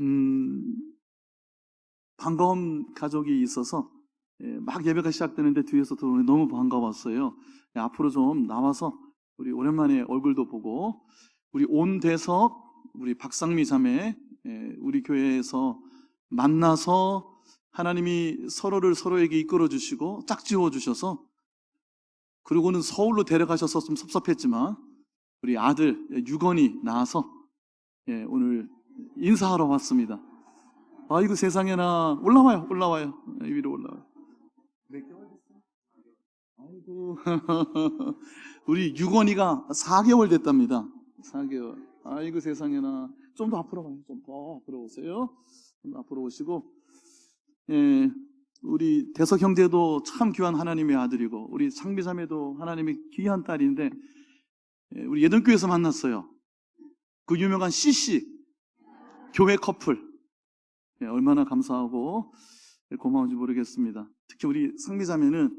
음, 반가운 가족이 있어서 예, 막 예배가 시작되는데 뒤에서 들어오니 너무 반가웠어요. 예, 앞으로 좀 나와서 우리 오랜만에 얼굴도 보고 우리 온대석 우리 박상미 자매 예, 우리 교회에서 만나서 하나님이 서로를 서로에게 이끌어 주시고 짝지어 주셔서 그리고는 서울로 데려가셔서 좀 섭섭했지만 우리 아들 예, 유건이 나와서 예, 오늘 인사하러 왔습니다. 아이고 세상에나 올라와요 올라와요 예, 위로 올라와요. 몇 개월 됐어? 아이고 우리 유건이가 4개월 됐답니다. 4개월. 아이고 세상에나 좀 더 앞으로 가요. 좀 더 앞으로 오세요. 좀 더 앞으로 오시고 예, 우리 대석 형제도 참 귀한 하나님의 아들이고 우리 상비자매도 하나님의 귀한 딸인데 예, 우리 예전교회에서 만났어요. 그 유명한 CC 교회 커플 예, 얼마나 감사하고 고마운지 모르겠습니다. 특히 우리 상비자매는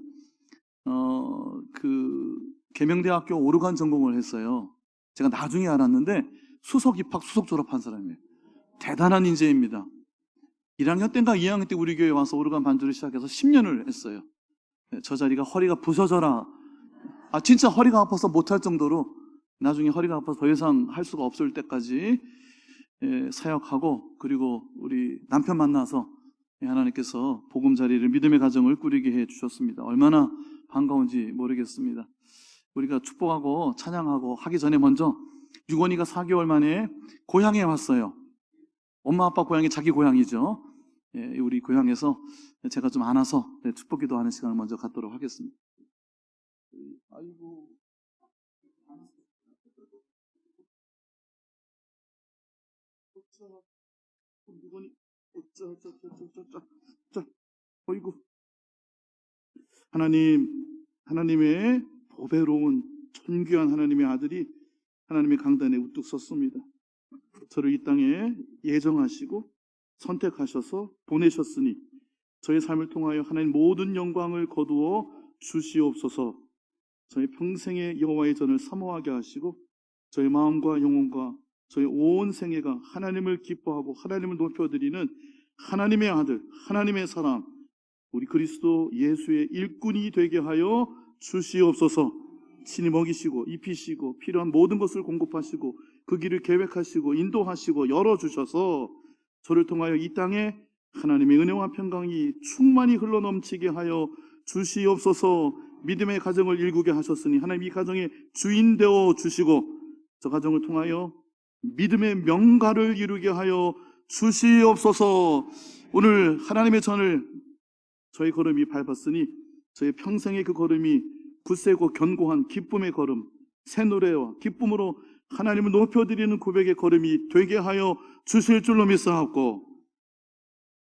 어, 그 계명대학교 오르간 전공을 했어요. 제가 나중에 알았는데 수석 입학, 수석 졸업한 사람이에요. 대단한 인재입니다. 1학년 때인가 2학년 때 우리 교회 와서 오르간 반주를 시작해서 10년을 했어요. 네, 저 자리가 허리가 부서져라. 아, 진짜 허리가 아파서 못할 정도로 나중에 허리가 아파서 더 이상 할 수가 없을 때까지 예, 사역하고 그리고 우리 남편 만나서 예, 하나님께서 복음 자리를 믿음의 가정을 꾸리게 해 주셨습니다. 얼마나 반가운지 모르겠습니다. 우리가 축복하고 찬양하고 하기 전에 먼저 유건이가 4개월 만에 고향에 왔어요. 엄마 아빠 고향이 자기 고향이죠. 예, 우리 고향에서 제가 좀 안아서 네, 축복기도 하는 시간을 먼저 갖도록 하겠습니다. 아이고. 유건이 어쩌 저저저저저 어이구 하나님 하나님의 보배로운 존귀한 하나님의 아들이 하나님의 강단에 우뚝 섰습니다. 저를 이 땅에 예정하시고 선택하셔서 보내셨으니 저의 삶을 통하여 하나님 모든 영광을 거두어 주시옵소서. 저의 평생의 여호와의 전을 사모하게 하시고 저의 마음과 영혼과 저의 온 생애가 하나님을 기뻐하고 하나님을 높여드리는 하나님의 아들, 하나님의 사람, 우리 그리스도 예수의 일꾼이 되게 하여 주시옵소서. 친히 먹이시고 입히시고 필요한 모든 것을 공급하시고 그 길을 계획하시고 인도하시고 열어주셔서 저를 통하여 이 땅에 하나님의 은혜와 평강이 충만히 흘러넘치게 하여 주시옵소서 믿음의 가정을 일구게 하셨으니 하나님 이 가정의 주인 되어 주시고 저 가정을 통하여 믿음의 명가를 이루게 하여 주시옵소서. 오늘 하나님의 전을 저희 걸음이 밟았으니 저희 평생의 그 걸음이 굳세고 견고한 기쁨의 걸음, 새 노래와 기쁨으로 하나님을 높여드리는 고백의 걸음이 되게 하여 주실 줄로 믿사옵고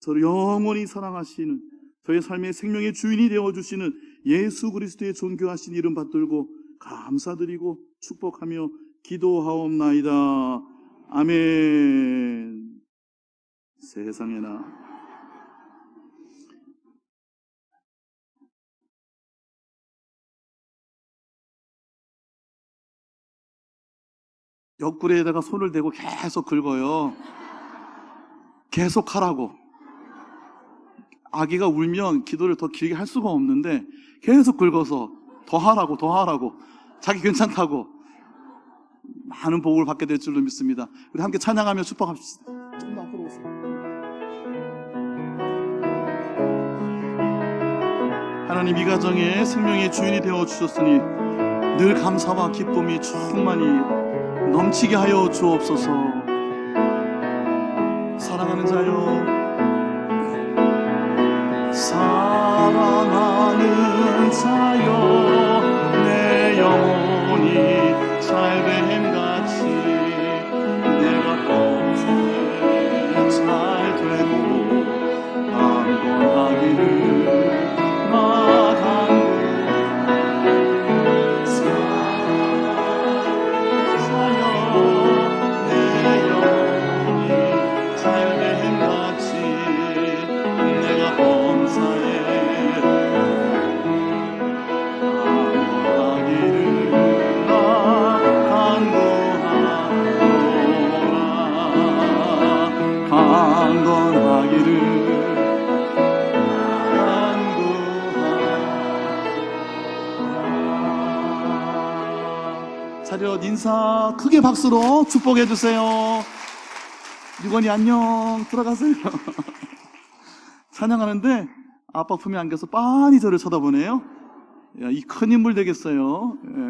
저를 영원히 사랑하시는 저의 삶의 생명의 주인이 되어 주시는 예수 그리스도의 존귀하신 이름 받들고 감사드리고 축복하며 기도하옵나이다. 아멘. 세상에나 옆구리에다가 손을 대고 계속 긁어요. 계속 하라고. 아기가 울면 기도를 더 길게 할 수가 없는데 계속 긁어서 더 하라고, 더 하라고. 자기 괜찮다고. 많은 복을 받게 될 줄로 믿습니다. 우리 함께 찬양하며 축복합시다. 좀더 앞으로 오세요. 하나님 이 가정의 생명의 주인이 되어 주셨으니 늘 감사와 기쁨이 충만히 넘치게 하여 주옵소서. 사랑하는 자요. 사랑하는 자여 차렷 인사 크게 박수로 축복해 주세요. 유건이 안녕 들어가세요. 찬양하는데 아빠 품에 안겨서 빤히 저를 쳐다보네요. 야, 이 큰 인물 되겠어요. 예.